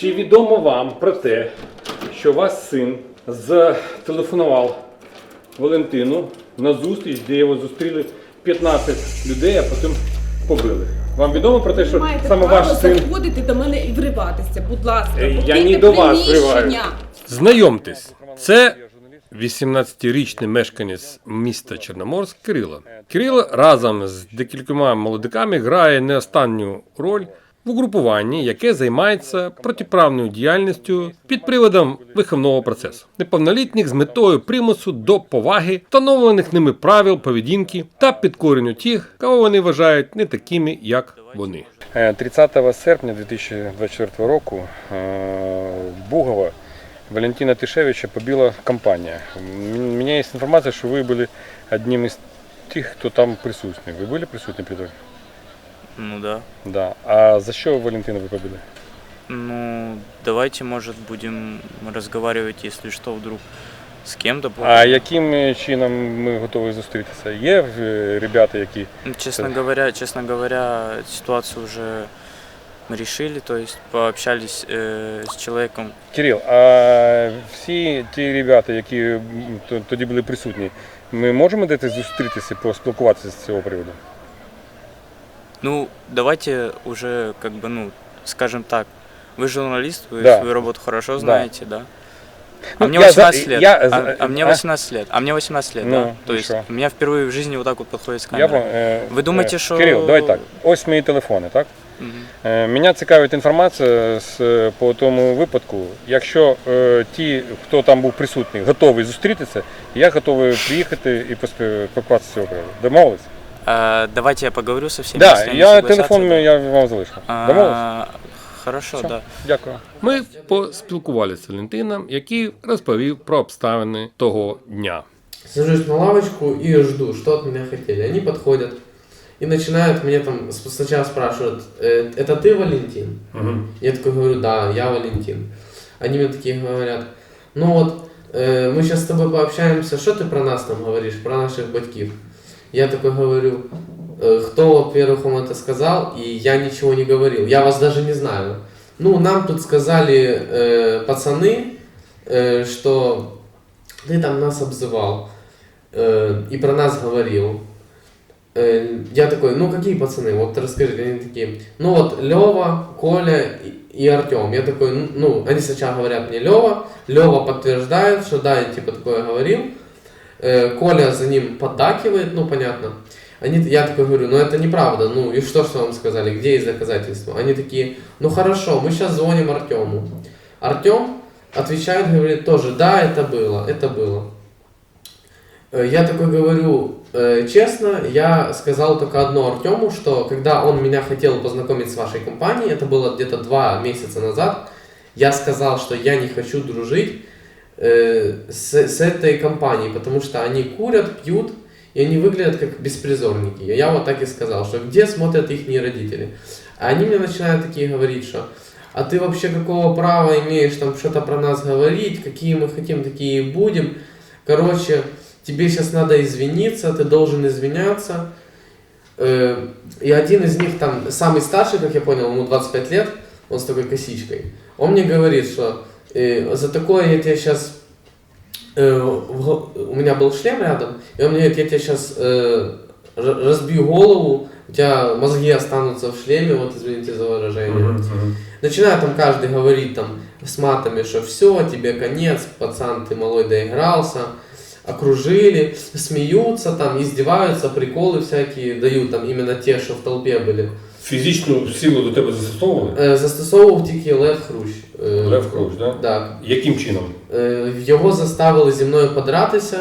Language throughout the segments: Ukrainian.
Чи відомо вам про те, що ваш син зателефонував Валентину на зустріч, де його зустріли 15 людей, а потім побили? Вам відомо про те, що Маєте саме право ваш син заходити до мене і вриватися, будь ласка. Е, я покиньте не до вас приміщення. Знайомтесь, це 18-річний мешканець міста Чорноморськ Кирило. Кирило разом з декількома молодиками грає не останню роль в угрупуванні, яке займається протиправною діяльністю під приводом виховного процесу. Неповнолітніх з метою примусу до поваги, встановлених ними правил поведінки та підкоренню тих, кого вони вважають не такими, як вони. 30 Е, серпня 2024 року е, Бугова Валентина Тишевича побила компанія. У мене є інформація, що ви були одним із тих, хто там присутній. Ви були присутні при тому? Ну да. Да. А за що Валентину ви побили? Ну, давайте, может, будем разговаривать, если что, вдруг с кем-то. А яким чином ми готові зустрітися? Є е, ребята, які Ну, Честно говоря, честно говоря, ситуацию уже мы решили, то есть пообщались э, с человеком. Кирил, а всі ті ребята, які м, тоді були присутні, ми можемо десь зустрітися, поспілкуватися з цього приводу? Ну, давайте уже, как бы, ну, скажем так, вы журналист, вы Да. свою работу хорошо Да. знаете, да? Ну, А мне я за- 18 лет. я а, за- а мне а? 18 лет. А мне 18 лет, Ну, да. То и есть шо? у меня впервые в жизни вот так вот подходит с Я, камерой. пом- е, Ви думаєте, е, що- Кирил, давай так. Ось мої телефони, так? Мгм. Е, Мене цікавить інформація з, е, по тому випадку. Якщо е, ті, хто там був присутній, готові зустрітися, я готовий приїхати і поспілкуватися з цього приводу. Домовились? А, давайте я поговорю со всеми. Так, если они я согласятся, телефон да. я вам залишу. Домовились? А, Хорошо, Всё. да. Дякую. Ми поспілкувалися з Валентином, який розповів про обставини того дня. Сажусь на лавочку и жду, что от меня хотели. Они подходят и начинают мне там с- сначала спрашивают, «Э, это ты Валентин? Я такой говорю, да, я Валентин. Они мне такие говорят, ну вот, э, мы сейчас с тобой пообщаемся, что ты про нас там говоришь, про наших батьків? Я такой говорю, «Э, кто, во-первых, вам это сказал, и я ничего не говорил, я вас даже не знаю. Ну, нам тут сказали э, пацаны, э, что ты там нас обзывал э, и про нас говорил. Э, я такой, ну какие пацаны, вот расскажите, они такие, ну вот Лева, Коля и, Артем. Я такой, ну, ну, они сначала говорят мне Лева, Лева подтверждает, что да, я типа такое говорил. Коля за ним поддакивает, ну понятно. Они, я такой говорю, ну это неправда, ну и что, что вам сказали, где есть доказательства? Они такие, ну хорошо, мы сейчас звоним Артему. Артем отвечает, говорит тоже, да, это было, это было. Э, Я такой говорю, э, честно, я сказал только одно Артему, что когда он меня хотел познакомить с вашей компанией, это было где-то два месяца назад, я сказал, что я не хочу дружить э, с, с этой компанией, потому что они курят, пьют, и они выглядят как беспризорники. Я вот так и сказал, что где смотрят их родители. А они мне начинают такие говорить, что а ты вообще какого права имеешь там что-то про нас говорить, какие мы хотим, такие и будем. Короче, тебе сейчас надо извиниться, ты должен извиняться. Э, И один из них там, самый старший, как я понял, ему 25 лет, он с такой косичкой. Он мне говорит, что за такое я тебе сейчас... у меня был шлем рядом, и он мне говорит, я тебе сейчас разбью голову, у тебя мозги останутся в шлеме, вот извините за выражение. Начинает там каждый говорить там с матами, что все, тебе конец, пацан, ты малой доигрался, окружили, смеются там, издеваются, приколы всякие дают, там именно те, что в толпе были. Фізичну силу до тебе застосовували? Е, Застосовував тільки Лев Хрущ. Е, Лев Хрущ, да? Так. Яким чином? Е, Його заставили зі мною подратися.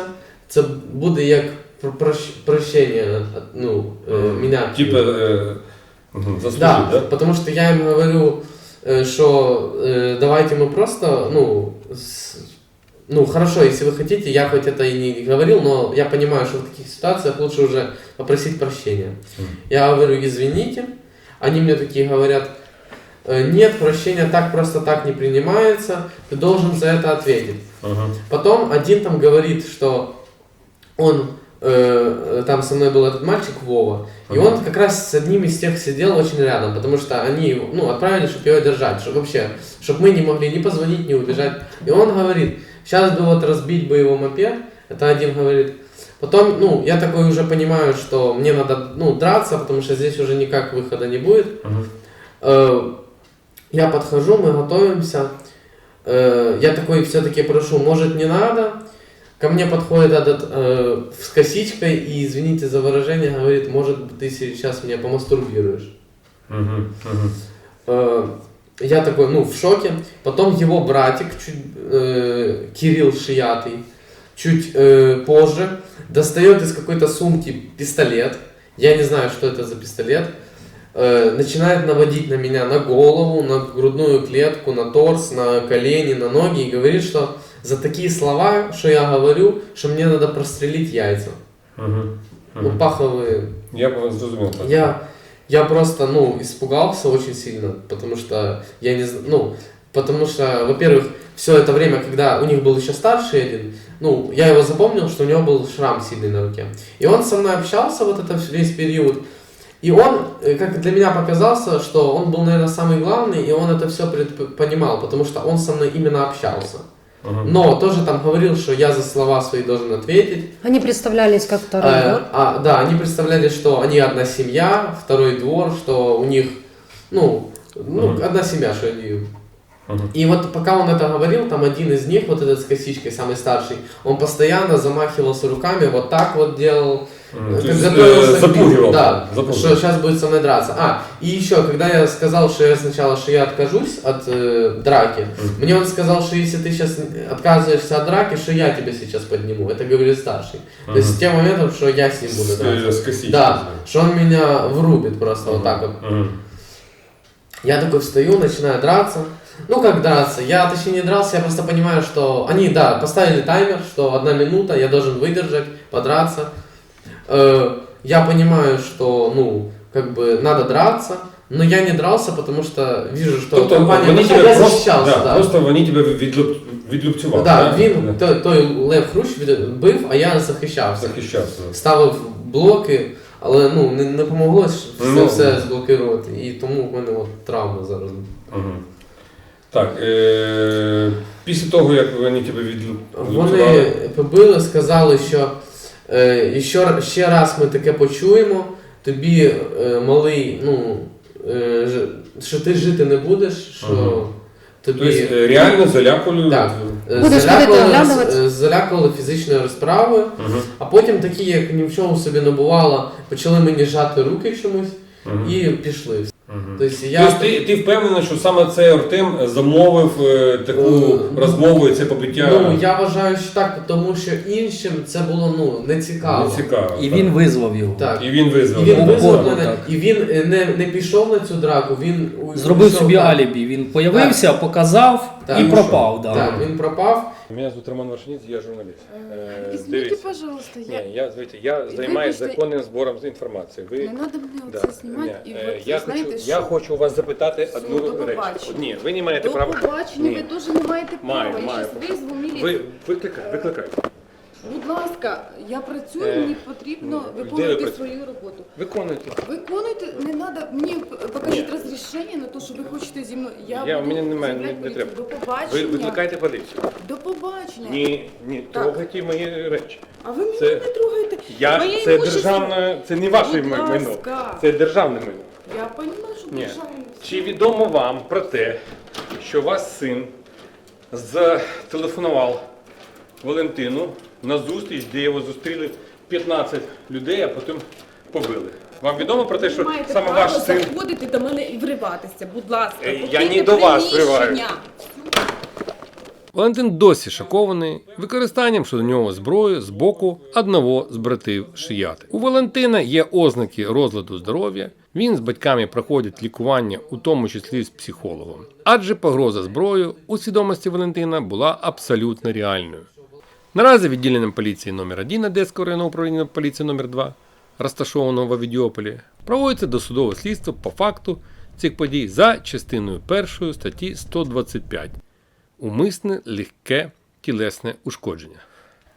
Це буде як про- прощ- прощення, ну, е, мене. Типа е, мгм, заслужив, Да, да? потому что я им говорю, э, что э, давайте мы просто, ну, с- ну, хорошо, если вы хотите, я хоть это и не говорил, но я понимаю, что в таких ситуациях лучше уже попросить прощения. Мгм. Я говорю, извините, они мне такие говорят, «Э, нет, прощения так просто так не принимается, ты должен за это ответить. Ага. Потом один там говорит, что он э, там со мной был этот мальчик Вова, и Ага. он как раз с одним из тех сидел очень рядом, потому что они, ну, отправили, чтобы его держать, чтобы вообще, чтобы мы не могли ни позвонить, ни убежать. И он говорит, сейчас бы вот разбить бы его мопед, это один говорит. Потом, ну, я такой уже понимаю, что мне надо, ну, драться, потому что здесь уже никак выхода не будет. Э, Я подхожу, мы готовимся. Э, Я такой все-таки прошу, может не надо. Ко мне подходит этот э, с косичкой и, извините за выражение, говорит, может ты сейчас меня помастурбируешь. Мгм, мгм. Э, Я такой, ну, в шоке. Потом его братик, чуть, э, Кирилл Шиятый, чуть э, позже, достает из какой-то сумки пистолет. Я не знаю, что это за пистолет. Э, начинает наводить на меня на голову, на грудную клетку, на торс, на колени, на ноги и говорит, что за такие слова, что я говорю, что мне надо прострелить яйца. Мгм. Ну, паховые Я б зрозумів. так. я, я просто, ну, испугался очень сильно, потому что я не знаю, ну, потому что, во-первых, все это время, когда у них был еще старший один, ну, я его запомнил, что у него был шрам сильный на руке. И он со мной общался вот это весь период. И он, э, как для меня показался, что он был, наверное, самый главный, и он это все понимал, потому что он со мной именно общался. Мгм. Но тоже там говорил, что я за слова свои должен ответить. Они представлялись как второй Э, двор. а, да, они представляли, что они одна семья, второй двор, что у них, ну, ну Мгм. одна семья, что они... И вот пока он это говорил, там один из них, вот этот с косичкой, самый старший, он постоянно замахивался руками, вот так вот делал, Мгм. как готовился э, запугивал. Да, Запугивал. что сейчас будет со мной драться. А, и еще, когда я сказал, что я сначала, что я откажусь от э, драки, Мгм. мне он сказал, что если ты сейчас отказываешься от драки, что я тебя сейчас подниму. Это говорит старший. То есть с тем моментом, что я с ним буду З, драться. е, з косичкою. Да, что он меня врубит просто вот так вот. Мгм. Я такой встаю, начинаю драться. Ну как драться? Я точнее не дрался, я просто понимаю, что они, да, поставили таймер, что одна минута, я должен выдержать, подраться. Э, я понимаю, что, ну, как бы надо драться, но я не дрался, потому что вижу, что Тобто компания... вони Ну, тебе я просто, защищался, да, да. просто вони тебе відлюб, відлюбцювали. Да, да? він, той, той Лев Хрущ від- бив, а я захищався. захищався. ставив блоки, але ну не, не помогло ж все, Ну. все зблокувати. І тому в мене от травма зараз. Мгм. Так, е- після того, як вони тебе Вони побили, сказали, що е, і що, ще раз ми таке почуємо, тобі е, малий, ну, е, ж- що ти жити не будеш, що Ага. Тобі. тобто е, реально залякували. Так. е, Будеш залякували, ходити оглядувати? е, залякували фізичною розправою, Мгм. а потім такі, як ні в чому собі не бувало, почали мені жати руки чомусь Мгм. і пішли. Мгм. Тобто я Тобто ти, ти впевнений, що саме цей Артем замовив е, таку Е, розмову і це побиття Ну, я вважаю, що так, тому що іншим це було ну, не цікаво. не цікаво. І так. він визвав його. Так. І він визвав. І він визвав мене, так. і він е, не, не пішов на цю драку, він у- Зробив пішов собі так. алібі. Він появився, показав Так. і пропав. Да. Так, він пропав. Меня зовут Роман Варшинец, я журналист. Э, Извините, дивіться. пожалуйста, я... Ні, я, звідти, я займаюся Вибачте. законним збором з інформації. Ви, Не надо мені да, оце знімати, ні, і е, я, ви знаєте, хочу, що... я хочу у вас запитати одну до річ. побачення. Ні, ви не маєте До права. побачення, Ні. ви теж не маєте права. Маю, я маю. щас визву міліцію. Ви викликай, викликай. Будь ласка, я працюю, Е, мені потрібно де ви виконувати працюєте? свою роботу. Виконуйте. Виконуйте, не треба, мені покажіть розрішення на те, що ви хочете зі мною. Я, Я- буду мені немає, заявляти не- не поліцію. треба. До побачення. Ви викликайте поліцію. До побачення. Ні, ні, Так. трогайте мої речі. А ви мене Це- не трогайте. Я, Моє це імущество- державне, це не ваше Будь майно. Це державне майно. Я розумію, що Ні. державне. Чи відомо вам про те, що ваш син зателефонував Валентину на зустріч, де його зустріли 15 людей, а потім побили? Вам відомо про те, Ви що маєте саме право ваш син заходити до мене і вриватися, будь ласка. Е, я покиньте не до вас приміщення. вриваю. Валентин досі шокований використанням щодо нього зброї з боку одного з братів Шияти. У Валентина є ознаки розладу здоров'я. Він з батьками проходить лікування, у тому числі з психологом. Адже погроза зброєю у свідомості Валентина була абсолютно реальною. Наразі відділенням поліції номер 1 Одеського районного управління поліції номер 2 розташованого в Авідіополі, проводиться досудове слідство по факту цих подій за частиною 1 статті 125 умисне легке тілесне ушкодження.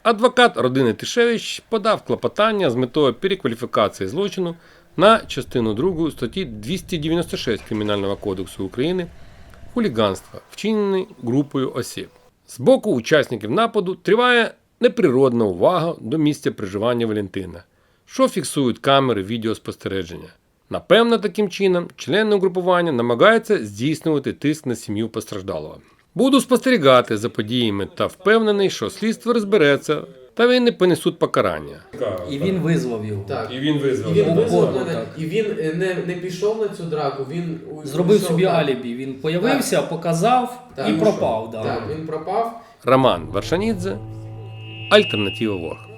Адвокат родини Тишевич подав клопотання з метою перекваліфікації злочину на частину 2 статті 296 Кримінального кодексу України хуліганства, вчинене групою осіб. З боку учасників нападу триває неприродна увага до місця проживання Валентина, що фіксують камери відеоспостереження. Напевно, таким чином члени угрупування намагаються здійснювати тиск на сім'ю постраждалого. Буду спостерігати за подіями та впевнений, що слідство розбереться та вони понесуть покарання. І він визвав його. Так. І він визвав. І він його. визвав мене, так. і він е, не, не пішов на цю драку, він Зробив пішов, собі так. алібі. Він появився, показав Так, і і пропав. Да. Так, він пропав. Роман Варшанідзе, Альтернатива Ворг.